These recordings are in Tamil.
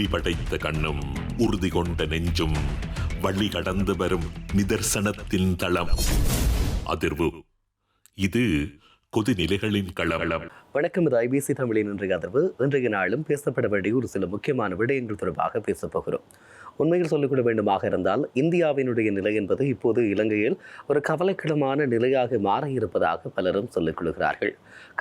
ஒளி படைத்த கண்ணும் உறுதி கொண்ட நெஞ்சும் வழி கடந்து வரும் நிதர்சனத்தின் தளம். அதிர்வு. இது கொதிநிலைகளின் களவளம் வணக்கம் இது ஐபிசி தமிழின் இன்றைய அதிர்வு. இன்றைய நாளும் பேசப்பட வேண்டிய ஒரு சில முக்கியமான விடயங்கள் தொடர்பாக பேசப் போகிறோம். உண்மையில் சொல்லிக்கொள்ள வேண்டுமாக இருந்தால் இந்தியாவினுடைய நிலை என்பது இப்போது இலங்கையில் ஒரு கவலைக்கிடமான நிலையாக மாற இருப்பதாக பலரும் சொல்லிக் கொள்கிறார்கள்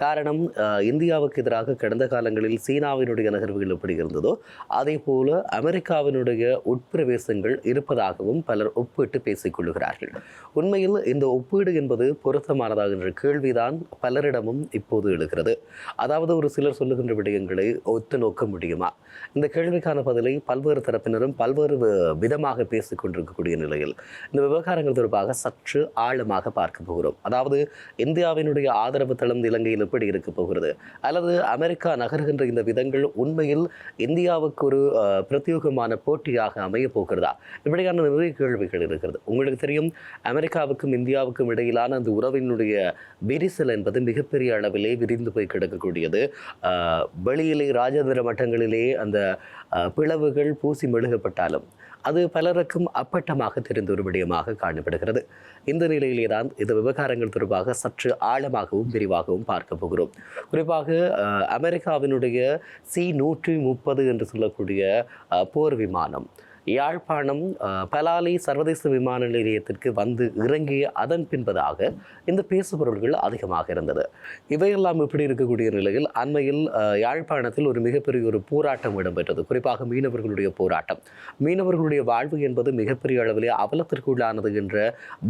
காரணம் இந்தியாவுக்கு எதிராக கடந்த காலங்களில் சீனாவினுடைய நகர்வுகள் எப்படி இருந்ததோ அதே போல அமெரிக்காவினுடைய உட்பிரவேசங்கள் இருப்பதாகவும் பலர் ஒப்பிட்டு பேசிக் கொள்கிறார்கள். உண்மையில் இந்த ஒப்பீடு என்பது பொருத்தமானதாக என்ற கேள்விதான் பலரிடமும் இப்போது எழுகிறது. அதாவது ஒரு சிலர் சொல்லுகின்ற விடயங்களை ஒத்து நோக்க முடியுமா? இந்த கேள்விக்கான பதிலை பல்வேறு தரப்பினரும் பல்வேறு வி- விதமாக பேசிக் கொண்டிருக்கக்கூடிய நிலையில் இந்த விவகாரங்கள் தொடர்பாக சற்று ஆழமாக பார்க்க போகிறோம். அதாவது இந்தியாவினுடைய ஆதரவு தளம் இலங்கையில் எப்படி இருக்க போகிறது? அல்லது அமெரிக்கா நகர்கின்ற இந்த விதங்கள் உண்மையில் இந்தியாவுக்கு ஒரு பிரத்யேகமான போட்டியாக அமைய போகிறதா? இப்படியான நிறைய கேள்விகள் இருக்கிறது. உங்களுக்கு தெரியும் அமெரிக்காவுக்கும் இந்தியாவுக்கும் இடையிலான அந்த உறவினுடைய விரிசல் என்பது மிகப்பெரிய அளவிலே விரிந்து போய் கிடக்கக்கூடியது. வெளியிலே ராஜதந்திர மட்டங்களிலே அந்த பிளவுகள் பூசி மெழுகப்பட்டாலும் அது பலருக்கும் அப்பட்டமாக தெரிந்த ஒரு விடயமாக காணப்படுகிறது. இந்த நிலையிலேதான் இந்த விவகாரங்கள் தொடர்பாக சற்று ஆழமாகவும் விரிவாகவும் பார்க்க போகிறோம். குறிப்பாக அமெரிக்காவினுடைய சி நூற்றி முப்பது என்று சொல்லக்கூடிய போர் விமானம். யாழ்ப்பாணம் பலாலி சர்வதேச விமான நிலையத்திற்கு வந்து இறங்கிய அதன் பின்பதாக இந்த பேசுபொருள்கள் அதிகமாக இருந்தது. இவையெல்லாம் இப்படி இருக்கக்கூடிய நிலையில் அண்மையில் யாழ்ப்பாணத்தில் ஒரு மிகப்பெரிய ஒரு போராட்டம் இடம்பெற்றது. குறிப்பாக மீனவர்களுடைய போராட்டம். மீனவர்களுடைய வாழ்வு என்பது மிகப்பெரிய அளவிலே அவலத்திற்குள்ளானது என்ற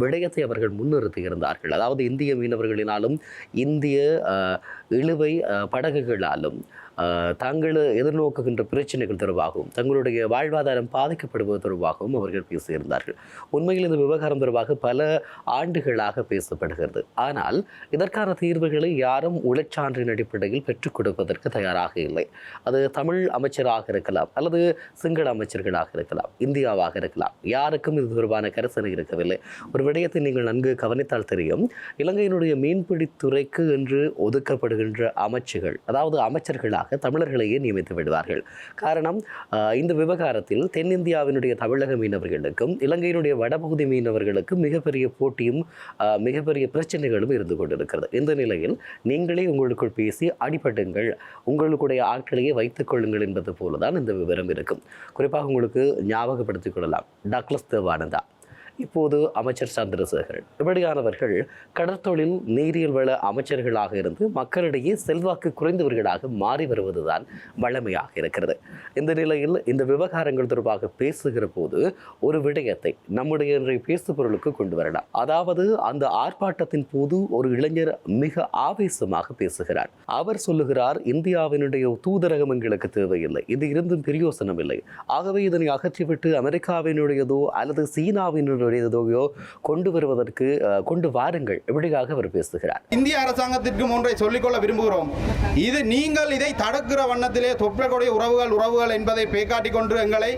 விடயத்தை அவர்கள் முன்னிறுத்தி இருந்தார்கள். அதாவது இந்திய மீனவர்களினாலும் இந்திய இழுவை படகுகளாலும் தாங்கள் எதிர்நோக்குகின்ற பிரச்சனைகள் தொடர்பாகவும் தங்களுடைய வாழ்வாதாரம் பாதிக்கப்படுவது தொடர்பாகவும் அவர்கள் பேசியிருந்தார்கள். உண்மையில் இந்த விவகாரம் தொடர்பாக பல ஆண்டுகளாக பேசப்படுகிறது. ஆனால் இதற்கான தீர்வுகளை யாரும் உழைச்சான்றின் அடிப்படையில் பெற்றுக் கொடுப்பதற்கு தயாராக இல்லை. அது தமிழ் அமைச்சராக இருக்கலாம் அல்லது சிங்கள அமைச்சர்களாக இருக்கலாம் இந்தியாவாக இருக்கலாம். யாருக்கும் இது தொடர்பான கரிசனை இருக்கவில்லை. ஒரு விடயத்தை நீங்கள் நன்கு கவனித்தால் தெரியும். இலங்கையினுடைய மீன்பிடித்துறைக்கு என்று ஒதுக்கப்படுகின்ற அமைச்சுகள் அதாவது அமைச்சர்களாக தமிழர்களையே நியமித்து விடுவார்கள். காரணம் இந்த விவகாரத்தில் தென்னிந்தியாவினுடைய தமிழக மீனவர்களுக்கும் இலங்கையினுடைய வடபகுதி மீனவர்களுக்கும் மிகப்பெரிய போட்டியும் மிகப்பெரிய பிரச்சனைகளும் இருந்து கொண்டிருக்கிறது. இந்த நிலையில் நீங்களே உங்களுக்குள் பேசி அடிபடுங்கள் உங்களுடைய ஆட்களையே வைத்துக் கொள்ளுங்கள் என்பது போலதான் இந்த விவரம் இருக்கும். குறிப்பாக உங்களுக்கு ஞாபகப்படுத்திக் கொள்ளலாம். டக்ளஸ் தேவானந்தா. இப்போது அமைச்சர் சந்திரசேகரன். இப்படியானவர்கள் கடற்தொழில் நீரியல் வள அமைச்சர்களாக இருந்து மக்களிடையே செல்வாக்கு குறைந்தவர்களாக மாறி வருவதுதான் வழமையாக இருக்கிறது. இந்த நிலையில் இந்த விவகாரங்கள் தொடர்பாக பேசுகிற போது ஒரு விடயத்தை நம்முடைய இன்றைய பேசுபொருளுக்கு கொண்டு வரலாம். அதாவது அந்த ஆர்ப்பாட்டத்தின் போது ஒரு இளைஞர் மிக ஆவேசமாக பேசுகிறார். அவர் சொல்லுகிறார் இந்தியாவினுடைய தூதரகம் எங்களுக்கு தேவையில்லை. இது இருந்தும் பிரயோசனம் இல்லை. ஆகவே இதனை அகற்றிவிட்டு அமெரிக்காவினுடையதோ அல்லது சீனாவினுடைய சீனாவினுடையதோ கொண்டு வருவதற்கு கொண்டு வாருங்கள் இப்படியாக அவர் பேசுகிறார். இந்திய அரசாங்கத்திற்கும் ஒன்றை சொல்லிக்கொள்ள விரும்புகிறோம். இது நீங்கள் இதை தடுக்கிற வண்ணத்திலே தொற்றக்கூடிய உறவுகள் உறவுகள் என்பதை பேக்காட்டி கொண்டு எங்களை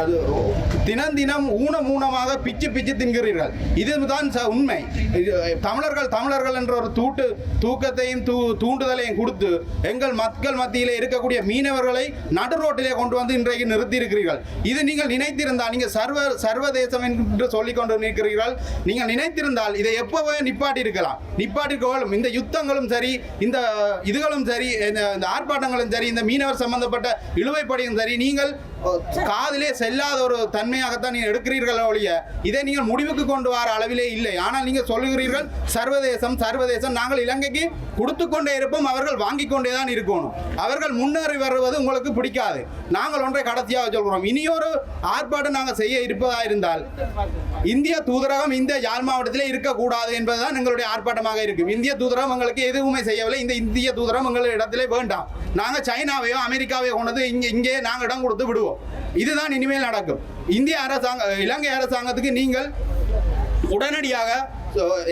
அது தினம் தினம் ஊனம் ஊனமாக பிச்சு பிச்சு தின்கிறீர்கள். இதுதான் ச- உண்மை. இது, தமிழர்கள் தமிழர்கள் என்ற ஒரு தூட்டு தூக்கத்தையும் தூ தூண்டுதலையும் கொடுத்து எங்கள் மக்கள் மத்தியிலே இருக்கக்கூடிய மீனவர்களை நடு ரோட்டிலே கொண்டு வந்து இன்றைக்கு நிறுத்தி இருக்கிறீர்கள் இது நீங்கள் நினைத்திருந்தால் நீங்கள் சர்வ சர்வதேசம் என்று சொல்லிக் கொண்டு நிற்கிறீர்கள். நீங்கள் நினைத்திருந்தால் இதை எப்பவே நிப்பாட்டி இருக்கலாம் நிப்பாட்டிக்கோளும் இந்த யுத்தங்களும் சரி இந்த இதுகளும் சரி இந்த இந்த ஆர்ப்பாட்டங்களும் சரி இந்த மீனவர் சம்பந்தப்பட்ட இழுவைப்படியும் சரி நீங்கள் காதிலே செல்லாத ஒரு தன்மையாகத்தான் நீங்கள் எடுக்கிறீர்கள் ஒழிய இதை நீங்கள் முடிவுக்கு கொண்டு வர அளவிலே இல்லை. ஆனால் நீங்கள் சொல்லுகிறீர்கள் சர்வதேசம் சர்வதேசம் நாங்கள் இலங்கைக்கு கொடுத்து கொண்டே இருப்போம் அவர்கள் வாங்கி கொண்டே தான் இருக்கணும். அவர்கள் முன்னேறி வருவது உங்களுக்கு பிடிக்காது. நாங்கள் ஒன்றை கடைசியாக சொல்கிறோம். இனியொரு ஆர்ப்பாட்டம் நாங்கள் செய்ய இருப்பதாக இருந்தால் இந்திய தூதரகம் இந்த யாழ் மாவட்டத்தில் இருக்கக்கூடாது என்பதுதான் எங்களுடைய ஆர்ப்பாட்டமாக இருக்கும். இந்திய தூதரகம் எங்களுக்கு எதுவுமே செய்யவில்லை. இந்த இந்திய தூதரகம் எங்கள் இடத்திலே வேண்டாம். நாங்கள் சைனாவையோ அமெரிக்காவையோ கொண்டது இங்கே இங்கே நாங்கள் இடம் கொடுத்து விடுவோம். இதுதான் இனிமேல் நடக்கும். இந்திய அரசாங்க இலங்கை அரசாங்கத்துக்கு நீங்கள் உடனடியாக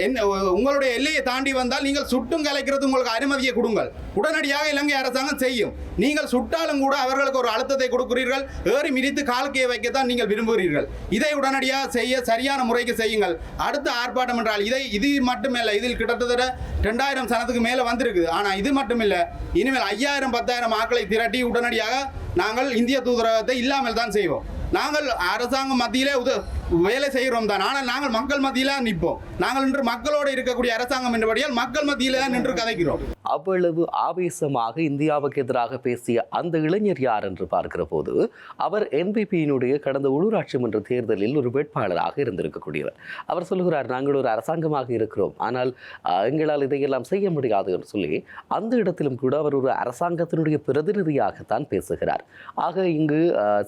என்ன உங்களுடைய எல்லையை தாண்டி வந்தால் நீங்கள் சுட்டும் கலைக்கிறது உங்களுக்கு அனுமதியை கொடுங்கள். உடனடியாக இலங்கை அரசாங்கம் செய்யும். நீங்கள் சுட்டாலும் கூட அவர்களுக்கு ஒரு அழுத்தத்தை கொடுக்கிறீர்கள். ஏறி மிதித்து காலுக்கையை வைக்கத்தான் நீங்கள் விரும்புகிறீர்கள். இதை உடனடியாக செய்ய சரியான முறைக்கு செய்யுங்கள். அடுத்த ஆர்ப்பாட்டம் என்றால் இதை இது மட்டுமல்ல. இதில் கிட்டத்தட்ட ரெண்டாயிரம் சனத்துக்கு மேலே வந்திருக்குது ஆனால் இது மட்டுமில்லை. இனிமேல் ஐயாயிரம் பத்தாயிரம் ஆட்களை திரட்டி உடனடியாக நாங்கள் இந்திய தூதரகத்தை இல்லாமல் தான் செய்வோம். நாங்கள் அரசாங்கம் மத்தியிலே உத வேலை செய்கிறோம் தான். ஆனால் நாங்கள் மக்கள் மத்தியில நிற்போம். நாங்கள் இன்று மக்களோடு இருக்கக்கூடிய அரசாங்கம் என்றபடியால் மக்கள் மத்தியில் தான் நின்று கதைக்கிறோம். அவ்வளவு ஆவேசமாக இந்தியாவுக்கு எதிராக பேசிய அந்த இளைஞர் யார் என்று பார்க்கிற போது அவர் என்பிபியினுடைய கடந்த உள்ளூராட்சி மன்ற தேர்தலில் ஒரு வேட்பாளராக இருந்திருக்கக்கூடியவர். அவர் சொல்லுகிறார் நாங்கள் ஒரு அரசாங்கமாக இருக்கிறோம். ஆனால் எங்களால் இதையெல்லாம் செய்ய முடியாது என்று சொல்லி அந்த இடத்திலும் கூட அவர் ஒரு அரசாங்கத்தினுடைய பிரதிநிதியாகத்தான் பேசுகிறார். ஆக இங்கு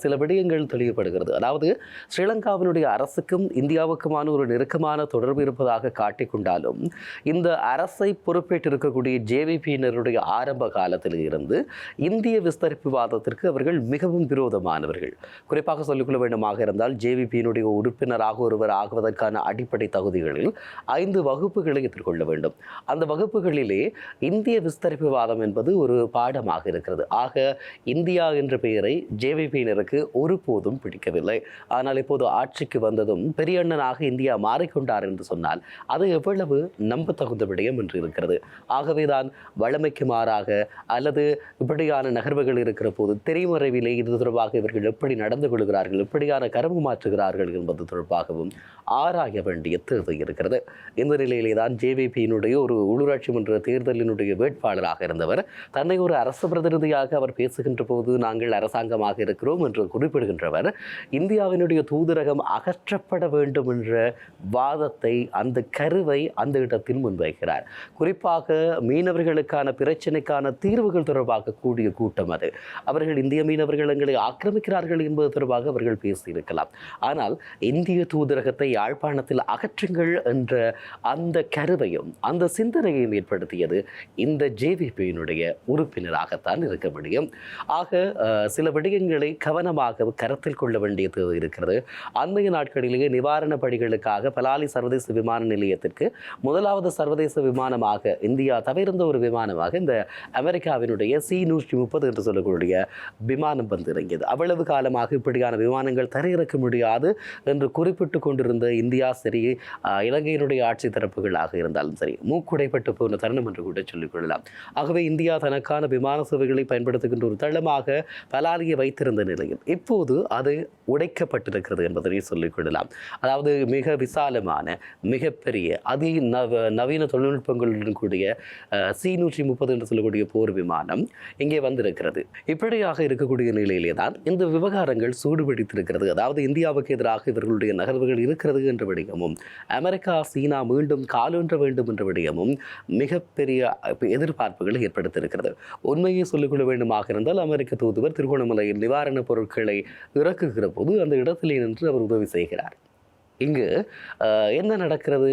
சில விடயங்கள் தெளிவுபடுகிறது. அதாவது ஸ்ரீலங்காவினுடைய அரசுக்கும் இந்தியாவுக்குமான ஒரு நெருக்கமான தொடர்பு இருப்பதாக காட்டிக்கொண்டாலும் இந்த அரசை பொறுப்பேற்றிருக்கக்கூடிய ஜேவிபியினருடைய ஆரம்ப காலத்தில் இருந்து இந்திய விஸ்தரிப்பு வாதத்திற்கு அவர்கள் மிகவும் விரோதமானவர்கள். குறிப்பாக சொல்லிக்கொள்ள வேண்டுமாக இருந்தால் ஜேவிபியினுடைய உறுப்பினராக ஒருவர் ஆகுவதற்கான அடிப்படை தகுதிகளில் ஐந்து வகுப்புகளை எதிர்கொள்ள வேண்டும். அந்த வகுப்புகளிலே இந்திய விஸ்தரிப்பு வாதம் என்பது ஒரு பாடமாக இருக்கிறது. ஆக இந்தியா என்ற பெயரை ஜேவிபியினருக்கு ஒருபோதும் பிடிக்கவில்லை. ஆனால் இப்போது ஆட்சிக்கு வந்ததும் பெரியண்ணனாக இந்தியா மாறிக்கொண்டார் என்று சொன்னால் அது எவ்வளவு நம்பத்தகுந்த விடயம் என்று இருக்கிறது. ஆகவேதான் வழமைக்கு மாறாக அல்லது இப்படியான நகர்வுகள் இருக்கிற போது திரைமறைவிலே இது தொடர்பாக இவர்கள் எப்படி நடந்து கொள்கிறார்கள் எப்படியான கரும்பு மாற்றுகிறார்கள் என்பது தொடர்பாகவும் ஆராய வேண்டிய தேவை இருக்கிறது. இந்த நிலையிலே தான் ஜேவிபியினுடைய ஒரு உள்ளூராட்சி மன்ற தேர்தலினுடைய வேட்பாளராக இருந்தவர். தன்னை ஒரு அரசு பிரதிநிதியாக அவர் பேசுகின்ற போது நாங்கள் அரசாங்கமாக இருக்கிறோம் என்று குறிப்பிடுகின்றவர். இந்தியாவினுடைய தூதரகம் அகற்றப்பட வேண்டும் என்ற வாதத்தை அந்த கருவை அந்த இடத்தில் முன்வைக்கிறார். குறிப்பாக மீனவர்களுக்கான பிரச்சனைக்கான தீர்வுகள் தொடர்பாக கூடிய கூட்டம் அது. அவர்கள் இந்திய மீனவர்கள் எங்களை ஆக்கிரமிக்கிறார்கள் என்பது தொடர்பாக அவர்கள் பேசியிருக்கலாம். ஆனால் இந்திய தூதரகத்தை யாழ்ப்பாணத்தில் அகற்றுங்கள் என்ற அந்த கருவையும் அந்த சிந்தனையையும் ஏற்படுத்தியது இந்த ஜேவிபியினுடைய உறுப்பினராகத்தான் இருக்க முடியும். ஆக சில விடயங்களை கவனமாக கருத்தில் கொள்ள வேண்டியது இருக்கிறது. அன்றைய நாட்களிலேயே நிவாரணப் பணிகளுக்காக பலாலி சர்வதேச விமான நிலையத்திற்கு முதலாவது சர்வதேச விமானமாக இந்தியா தவிர்ந்த ஒரு விமானமாக இந்த அமெரிக்காவினுடைய சி நூற்றி முப்பது என்று சொல்லக்கூடிய விமானம் வந்து இறங்கியது. அவ்வளவு காலமாக இப்படியான விமானங்கள் தரையிறக்க முடியாது என்று குறிப்பிட்டு கொண்டிருந்த இந்தியா சரி இலங்கையினுடைய ஆட்சி தரப்புகளாக இருந்தாலும் சரி மூக்குடைப்பட்டு போன தருணம் என்று கூட சொல்லிக் கொள்ளலாம். ஆகவே இந்தியா தனக்கான விமான சேவைகளை பயன்படுத்துகின்ற ஒரு தளமாக பலாலியை வைத்திருந்த நிலையில் இப்போது அது உடைக்கப்பட்டிருக்கிறது என்பதனை சொல்லி கொள்ளலாம் அதாவது மிக விசாலமான மிகப்பெரிய அதி நவ நவீன தொழில்நுட்பங்களுடன் கூடிய சி நூற்றி முப்பது என்று சொல்லக்கூடிய போர் விமானம் இங்கே வந்திருக்கிறது. இப்படியாக இருக்கக்கூடிய நிலையிலே தான் இந்த விவகாரங்கள் சூடுபிடித்திருக்கிறது. அதாவது இந்தியாவுக்கு எதிராக இவர்களுடைய நகர்வுகள் இருக்கிறது என்ற விடயமும் அமெரிக்கா சீனா மீண்டும் காலூன்ற வேண்டும் என்ற விடயமும் மிகப்பெரிய எதிர்பார்ப்புகளை ஏற்படுத்தியிருக்கிறது. உண்மையை சொல்லிக்கொள்ள வேண்டுமாக இருந்தால் அமெரிக்க தூதுவர் திருகோணமலையில் நிவாரணப் பொருட்களை இறக்குகிற போது அந்த இடத்திலே நின்று அவர் உதவி செய்கிறார். இங்கு என்ன நடக்கிறது?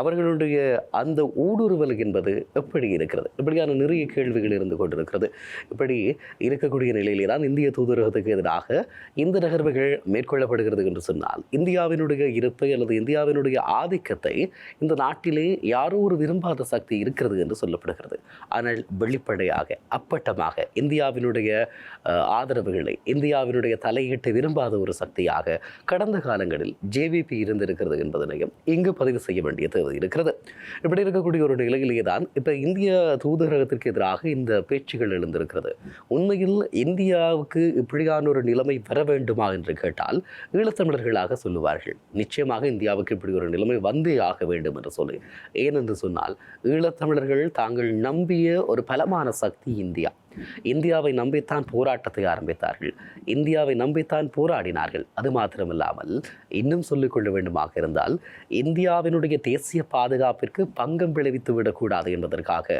அவர்களுடைய அந்த ஊடுருவல் என்பது எப்படி இருக்கிறது? இப்படியான நிறைய கேள்விகள் இருந்து கொண்டிருக்கிறது. இப்படி இருக்கக்கூடிய நிலையிலே தான் இந்திய தூதரகத்துக்கு எதிராக இந்த நகர்வுகள் மேற்கொள்ளப்படுகிறது என்று சொன்னால் இந்தியாவினுடைய இருப்பை அல்லது இந்தியாவினுடைய ஆதிக்கத்தை இந்த நாட்டிலே யாரோ ஒரு விரும்பாத சக்தி இருக்கிறது என்று சொல்லப்படுகிறது. ஆனால் வெளிப்படையாக அப்பட்டமாக இந்தியாவினுடைய ஆதரவுகளை இந்தியாவினுடைய தலையீட்டை விரும்பாத ஒரு சக்தியாக கடந்த காலங்களில் ஜேவிபி இருந்திருக்கிறது என்பதனையும் இங்கு பதிவு செய்ய வேண்டியது இருக்கிறது. இப்படி இருக்கக்கூடிய ஒரு நிலையிலேயே தான் இப்போ இந்திய தூதரகத்திற்கு எதிராக இந்த பேச்சுகள் எழுந்திருக்கிறது. உண்மையில் இந்தியாவுக்கு இப்படியான ஒரு நிலைமை வர வேண்டுமா என்று கேட்டால் ஈழத்தமிழர்களாக சொல்லுவார்கள். நிச்சயமாக இந்தியாவுக்கு இப்படி ஒரு நிலைமை வந்தே ஆக வேண்டும் என்று சொல்லி. ஏனென்று சொன்னால் ஈழத்தமிழர்கள் தாங்கள் நம்பிய ஒரு பலமான சக்தி இந்தியா. இந்தியாவை நம்பித்தான் போராட்டத்தை ஆரம்பித்தார்கள். இந்தியாவை நம்பித்தான் போராடினார்கள். அது மாத்திரமில்லாமல் இன்னும் சொல்லிக்கொள்ள வேண்டுமாக இருந்தால் இந்தியாவினுடைய தேசிய பாதுகாப்பிற்கு பங்கம் விளைவித்து விடக்கூடாது என்பதற்காக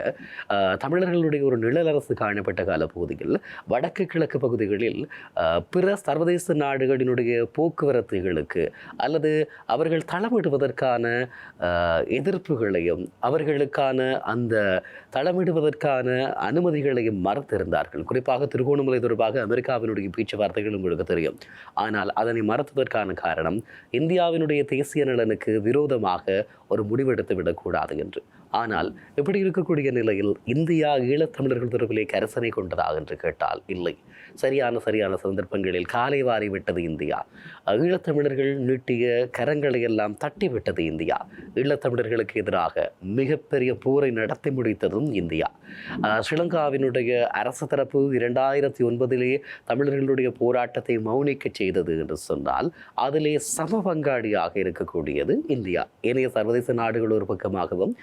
தமிழர்களுடைய ஒரு நிழலரசு காணப்பட்ட காலப்பகுதியில் வடக்கு கிழக்கு பகுதிகளில் பிற சர்வதேச நாடுகளினுடைய போக்குவரத்துகளுக்கு அல்லது அவர்கள் தளமிடுவதற்கான எதிர்ப்புகளையும் அவர்களுக்கான அந்த தளமிடுவதற்கான அனுமதிகளையும் மறுத்திருந்தார்கள். குறிப்பாக திருகோணமலை தொடர்பாக அமெரிக்காவினுடைய பேச்சுவார்த்தைகள் உங்களுக்கு தெரியும். ஆனால் அதனை மறுத்ததற்கான காரணம் இந்தியாவினுடைய தேசிய நலனுக்கு விரோதமாக ஒரு முடிவெடுத்து விடக்கூடாது என்று. ஆனால் இப்படி இருக்கக்கூடிய நிலையில் இந்தியா ஈழத்தமிழர்கள் தொடர்பிலே கரசனை கொண்டதா என்று கேட்டால் இல்லை. சரியான சரியான சந்தர்ப்பங்களில் காலை வாரி விட்டது இந்தியா. ஈழத்தமிழர்கள் நீட்டிய கரங்களை எல்லாம் தட்டி விட்டது இந்தியா. ஈழத்தமிழர்களுக்கு எதிராக மிகப்பெரிய போரை நடத்தி முடித்ததும் இந்தியா. ஸ்ரீலங்காவினுடைய அரசு தரப்பு இரண்டாயிரத்தி ஒன்பதிலே தமிழர்களுடைய போராட்டத்தை மௌனிக்க செய்தது என்று சொன்னால் அதிலே சம பங்காளியாக இருக்கக்கூடியது இந்தியா. ஏனைய சர்வதேச நாடுகள் ஒரு பக்கமாகவும்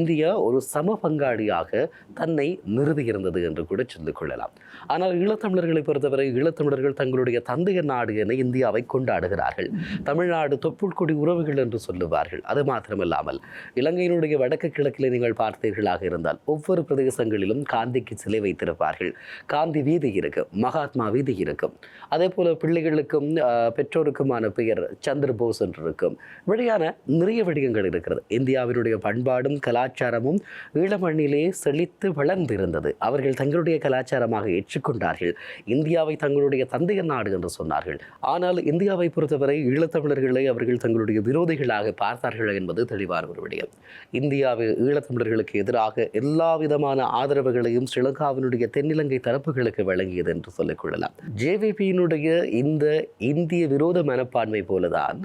இந்தியா ஒரு சம பங்காளியாக தன்னை நிறுவியிருந்தது என்று கூட சொல்லிக் கொள்ளலாம். ஆனால் ஈழத்தமிழர்களை பொறுத்தவரை ஈழத்தமிழர்கள் தங்களுடைய தந்தைய நாடு என இந்தியாவை கொண்டாடுகிறார்கள். தமிழ்நாடு தொப்புள்கொடி உறவுகள் என்று சொல்லுவார்கள். அது மாத்திரமல்லாமல் இலங்கையினுடைய வடக்கு கிழக்கில் நீங்கள் பார்த்தீர்களாக இருந்தால் ஒவ்வொரு பிரதேசங்களிலும் காந்திக்கு சிலை வைத்திருப்பார்கள். காந்தி வீதி இருக்கும் மகாத்மா வீதி இருக்கும். அதே போல பிள்ளைகளுக்கும் ஆஹ், பெற்றோருக்குமான பெயர் சந்திர போஸ் என்று இருக்கும். இப்படியான நிறைய விடயங்கள் இருக்கிறது. இந்தியாவினுடைய பண்பாடும் கலா கலாச்சாரமும் ஈழமண்ணிலே செழித்து வளர்ந்திருந்தது. அவர்கள் தங்களுடைய கலாச்சாரமாக ஏற்றுக்கொண்டார்கள். இந்தியாவை தங்களுடைய தந்தைய நாடு என்று சொன்னார்கள். ஆனால் இந்தியாவை பொறுத்தவரை ஈழத்தமிழர்களை அவர்கள் தங்களுடைய விரோதிகளாக பார்த்தார்கள் என்பது தெளிவான ஒரு விடயம். இந்தியாவை ஈழத்தமிழர்களுக்கு எதிராக எல்லா விதமான ஆதரவுகளையும் ஸ்ரீலங்காவினுடைய தென்னிலங்கை தரப்புகளுக்கு வழங்கியது என்று சொல்லிக் கொள்ளலாம். ஜேவிபியினுடைய இந்த இந்திய விரோத மனப்பான்மை போலதான்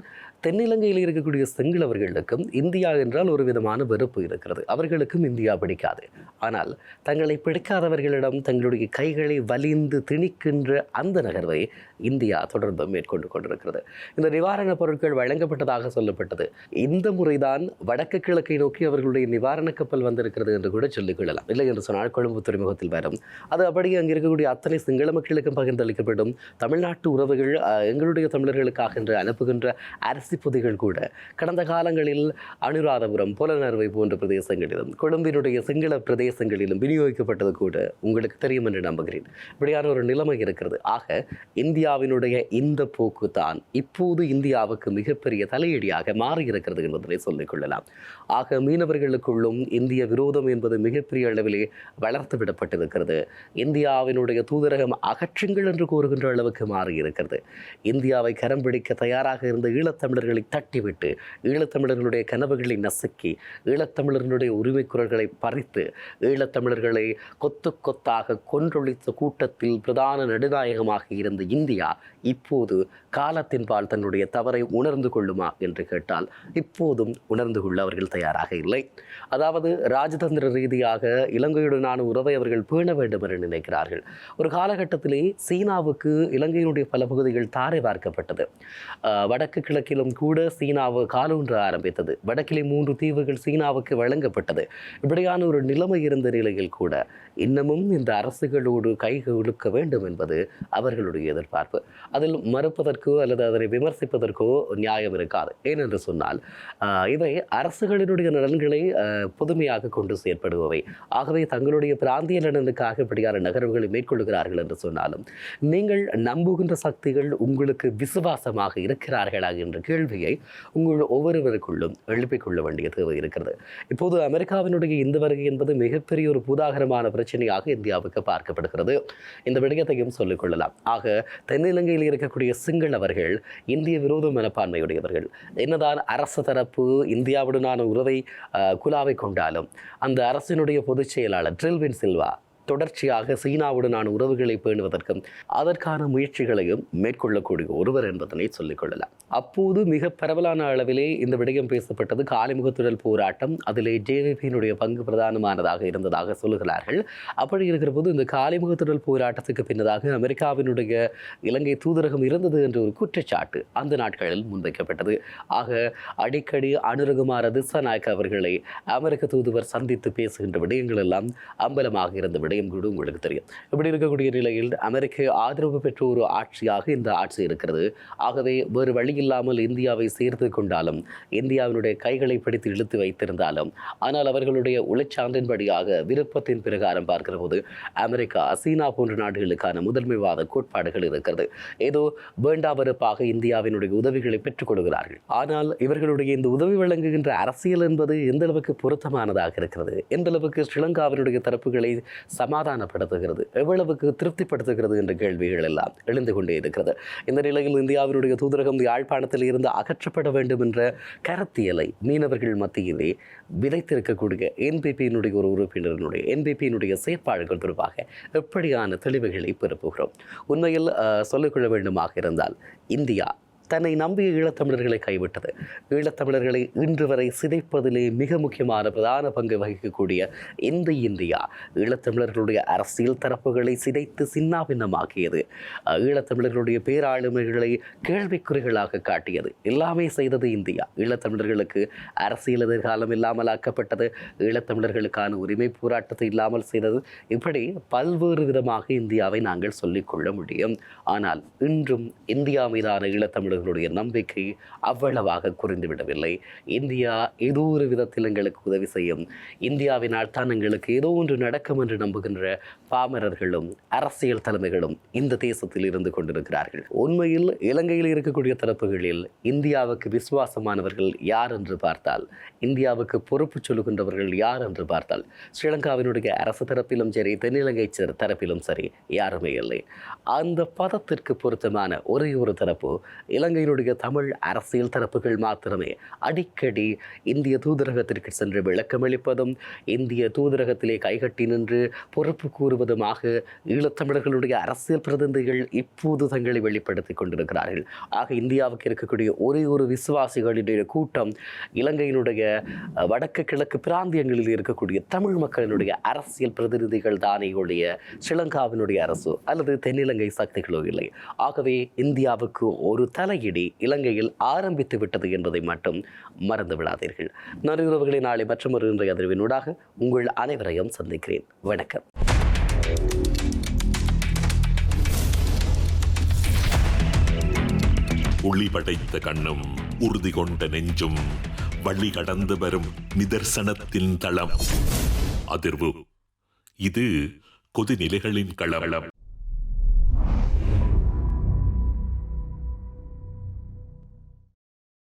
தென்னிலங்கையில் இருக்கக்கூடிய சிங்களவர்களுக்கும் இந்தியா என்றால் ஒரு விதமான வெறுப்பு இருக்கிறது. அவர்களுக்கும் இந்தியா பிடிக்காது. ஆனால் தங்களை பிடிக்காதவர்களிடம் தங்களுடைய கைகளை வலிந்து திணிக்கின்ற அந்த நகர்வை இந்தியா தொடர்ந்து மேற்கொண்டு கொண்டிருக்கிறது. இந்த நிவாரணப் பொருட்கள் வழங்கப்பட்டதாக சொல்லப்பட்டது. இந்த முறைதான் வடக்கு கிழக்கை நோக்கி அவர்களுடைய நிவாரண கப்பல் வந்திருக்கிறது என்று கூட சொல்லிக் கொள்ளலாம். இல்லை என்று சொன்னால் கொழும்பு துறைமுகத்தில் வரும். அது அப்படியே அங்கே இருக்கக்கூடிய அத்தனை சிங்கள மக்களுக்கும் பகிர்ந்தளிக்கப்படும். தமிழ்நாட்டு உறவுகள் எங்களுடைய தமிழர்களுக்காக என்று அனுப்புகின்ற அரசு பொதிகள் கூட கடந்த காலங்களில் அனுராதபுரம் புலனறுவை போன்ற பிரதேசங்களிலும் கொழும்பினுடைய சிங்கள பிரதேசங்களிலும் விநியோகிக்கப்பட்டது கூட உங்களுக்கு தெரியும் என்று நம்புகிறேன். இப்படியான ஒரு நிலைமை இருக்கிறது. ஆக இந்தியாவினுடைய இந்த போக்கு தான் இப்போது இந்தியாவுக்கு மிகப்பெரிய தலையடியாக மாறி இருக்கிறது என்பதனை சொல்லிக் கொள்ளலாம். ஆக மீனவர்களுக்குள்ளும் இந்திய விரோதம் என்பது மிகப்பெரிய அளவிலே வளர்த்து விடப்பட்டிருக்கிறது. இந்தியாவினுடைய தூதரகம் அகற்றுங்கள் என்று கூறுகின்ற அளவுக்கு மாறியிருக்கிறது. இந்தியாவை கரம் பிடிக்க தயாராக இருந்த ஈழத்தமிழர்களை தட்டிவிட்டு ஈழத்தமிழர்களுடைய கனவுகளை நசுக்கி ஈழத்தமிழர்களுடைய உரிமை குரல்களை பறித்து ஈழத்தமிழர்களை கொத்து கொத்தாக கொன்றொழித்த கூட்டத்தில் பிரதான நடுநாயகமாக இருந்த இந்தியா இப்போது காலத்தின்பால் தன்னுடைய தவறை உணர்ந்து கொள்ளுமா என்று கேட்டால் இப்போதும் உணர்ந்து கொள்ள அவர்கள் தயாராக இல்லை. அதாவது ராஜதந்திர ரீதியாக இலங்கையுடனான உறவை அவர்கள் பேண வேண்டும் என்று நினைக்கிறார்கள். ஒரு காலகட்டத்திலே சீனாவுக்கு இலங்கையினுடைய பல பகுதிகள் தாரை பார்க்கப்பட்டது. வடக்கு கிழக்கிலும் கூட சீனாவு காலூன்ற ஆரம்பித்தது. வடக்கிலே மூன்று தீவுகள் சீனாவுக்கு வழங்கப்பட்டது. இப்படியான ஒரு நிலைமை இருந்த நிலையில் கூட இன்னமும் இந்த அரசுகளோடு கை குலுக்க வேண்டும் என்பது அவர்களுடைய எதிர்பார்ப்பு. அதில் மறுப்பதற்கோ அல்லது அதனை விமர்சிப்பதற்கோ நியாயம் இருக்காது. ஏனென்று சொன்னால் இவை அரசுகளினுடைய நலன்களை புதுமையாக கொண்டு செயற்படுபவை. ஆகவே தங்களுடைய பிராந்திய நலனுக்காக இப்படியான நகர்வுகளை மேற்கொள்கிறார்கள் என்று சொன்னாலும் நீங்கள் நம்புகின்ற சக்திகள் உங்களுக்கு விசுவாசமாக இருக்கிறார்களா என்ற கேள்வியை உங்கள் ஒவ்வொருவருக்குள்ளும் எழுப்பிக் கொள்ள வேண்டிய தேவை இருக்கிறது. இப்போது அமெரிக்காவினுடைய இந்த வருகை என்பது மிகப்பெரிய ஒரு பூதாகரமான பிரச்சனையாக இந்தியாவுக்கு பார்க்கப்படுகிறது. இந்த விடயத்தையும் சொல்லிக்கொள்ளலாம் ஆக தென்னிலங்கையில் இருக்கக்கூடிய சிங்களவர்கள் இந்திய விரோத மனப்பான்மையுடையவர்கள் என்னதான் அரசு தரப்பு இந்தியாவுடனான உறவை குலாவை கொண்டாலும் அந்த அரசினுடைய பொதுச் செயலாளர் ட்ரில்வின் சில்வா தொடர்ச்சியாக சீனாவுடனான உறவுகளை பேணுவதற்கும் அதற்கான முயற்சிகளையும் மேற்கொள்ளக்கூடிய ஒருவர் என்பதனை சொல்லிக் கொள்ளலாம். அப்போது மிக பரவலான அளவிலே இந்த விடயம் பேசப்பட்டது. காலிமுகத்துடல் போராட்டம் அதிலே ஜேவிபியினுடைய பங்கு பிரதானமானதாக இருந்ததாக சொல்லுகிறார்கள். அப்படி இருக்கிற போது இந்த காலிமுகத்துடல் போராட்டத்துக்கு பின்னதாக அமெரிக்காவினுடைய இலங்கை தூதரகம் இருந்தது என்ற ஒரு குற்றச்சாட்டு அந்த நாட்களில் முன்வைக்கப்பட்டது. ஆக அடிக்கடி அனுரகுமார திசாநாயக் அவர்களை அமெரிக்க தூதுவர் சந்தித்து பேசுகின்ற விடயங்கள் எல்லாம் அம்பலமாக இருந்த விடயம் விடயம் கூட உங்களுக்கு தெரியும். இப்படி இருக்கக்கூடிய நிலையில் அமெரிக்க ஆதரவு பெற்ற ஒரு ஆட்சியாக இந்த ஆட்சி இருக்கிறது. ஆகவே வேறு வழி இல்லாமல் இந்தியாவை சேர்த்து கொண்டாலும் இந்தியாவினுடைய கைகளை பிடித்து இழுத்து வைத்திருந்தாலும் ஆனால் அவர்களுடைய உழைச்சான்றின்படியாக விருப்பத்தின் பிரகாரம் பார்க்கிற போது அமெரிக்கா சீனா போன்ற நாடுகளுக்கான முதன்மைவாத கோட்பாடுகள் இருக்கிறது. ஏதோ வேண்டா வெறுப்பாக இந்தியாவினுடைய உதவிகளை பெற்றுக் கொள்கிறார்கள் ஆனால் இவர்களுடைய இந்த உதவி வழங்குகின்ற அரசியல் என்பது எந்த அளவுக்கு பொருத்தமானதாக இருக்கிறது? எந்த அளவுக்கு ஸ்ரீலங்காவினுடைய தரப்புகளை சமாதானப்படுத்துகிறது எவ்வளவுக்கு திருப்திப்படுத்துகிறது என்ற கேள்விகள் எல்லாம் எழுந்து கொண்டே இருக்கிறது. இந்த நிலையில் இந்தியாவினுடைய தூதரகம் யாழ்ப்பாணத்தில் இருந்து அகற்றப்பட வேண்டும் என்ற கருத்தியலை மீனவர்கள் மத்தியிலே விதைத்திருக்கக்கூடிய என்பிபியினுடைய ஒரு உறுப்பினரினுடைய என்பிபியினுடைய செயற்பாடுகள் தொடர்பாக எப்படியான தெளிவுகளை பெறப்போகிறோம் உண்மையில் சொல்லிக்கொள்ள வேண்டுமாக இருந்தால் இந்தியா தன்னை நம்பிய ஈழத்தமிழர்களை கைவிட்டது. ஈழத்தமிழர்களை இன்று வரை சிதைப்பதிலே மிக முக்கியமான பிரதான பங்கு வகிக்கக்கூடிய இந்த இந்தியா ஈழத்தமிழர்களுடைய அரசியல் தரப்புகளை சிதைத்து சின்னாபின்னமாக்கியது. ஈழத்தமிழர்களுடைய பேராளுமைகளை கேள்விக்குறிகளாக காட்டியது. எல்லாமே செய்தது இந்தியா. ஈழத்தமிழர்களுக்கு அரசியல் எதிர்காலம் இல்லாமல் ஆக்கப்பட்டது. ஈழத்தமிழர்களுக்கான உரிமை போராட்டத்தை இல்லாமல் செய்தது. இப்படி பல்வேறு விதமாக இந்தியாவை நாங்கள் சொல்லிக்கொள்ள முடியும். ஆனால் இன்றும் இந்தியா மீதான ஈழத்தமிழர்களுடைய நம்பிக்கை அவ்வளவாக குறைந்துவிடவில்லை. இந்தியா ஏதோ ஒரு விதத்தில் எங்களுக்கு உதவி செய்யும். இந்தியாவினால் தான் எங்களுக்கு ஏதோ ஒன்று நடக்கும் என்று நம்புகின்ற பாமரர்களும் அரசியல் தலைமைகளும் இந்த தேசத்தில் இருந்து கொண்டிருக்கிறார்கள். உண்மையில் இலங்கையில் இருக்கக்கூடிய தரப்புகளில் இந்தியாவுக்கு விசுவாசமானவர்கள் யார் என்று பார்த்தால் இந்தியாவுக்கு பொறுப்பு சொல்லுகின்றவர்கள் யார் என்று பார்த்தால் ஸ்ரீலங்காவினுடைய அரசு தரப்பிலும் சரி தென்னிலங்கை தரப்பிலும் சரி யாருமே இல்லை. அந்த பதத்திற்கு பொருத்தமான ஒரே ஒரு தரப்பு இலங்கையினுடைய தமிழ் அரசியல் தரப்புகள் மாத்திரமே. அடிக்கடி இந்திய தூதரகத்திற்கு சென்று விளக்கமளிப்பதும் இந்திய தூதரகத்திலே கைகட்டி நின்று பொறுப்பு கூறுவதுமாக ஈழத்தமிழர்களுடைய அரசியல் பிரதிநிதிகள் இப்போது தங்களை வெளிப்படுத்திக் கொண்டிருக்கிறார்கள். ஆக இந்தியாவுக்கு இருக்கக்கூடிய ஒரே ஒரு விசுவாசிகளுடைய கூட்டம் இலங்கையினுடைய வடக்கு கிழக்கு பிராந்தியங்களில் இருக்கக்கூடிய தமிழ் மக்களினுடைய அரசியல் பிரதிநிதிகள் தானே ஒழிய ஸ்ரீலங்காவினுடைய அரசோ அல்லது தென்னிலங்கை சக்திகளோ இல்லை. ஆகவே இந்தியாவுக்கு ஒரு தலை தலையிடி இலங்கையில் ஆரம்பித்து விட்டது என்பதை மட்டும் மறந்து விடாதீர்கள். நன்றியுறவுகளை நாளை மற்றும் இன்றைய அதிர்வினூடாக உங்கள் அனைவரையும் சந்திக்கிறேன். வணக்கம். ஒளி படைத்த கண்ணும் உறுதி கொண்ட நெஞ்சும் வழி கடந்து வரும் நிதர்சனத்தின் தளம். அதிர்வு. இது கொதிநிலைகளின் களம்.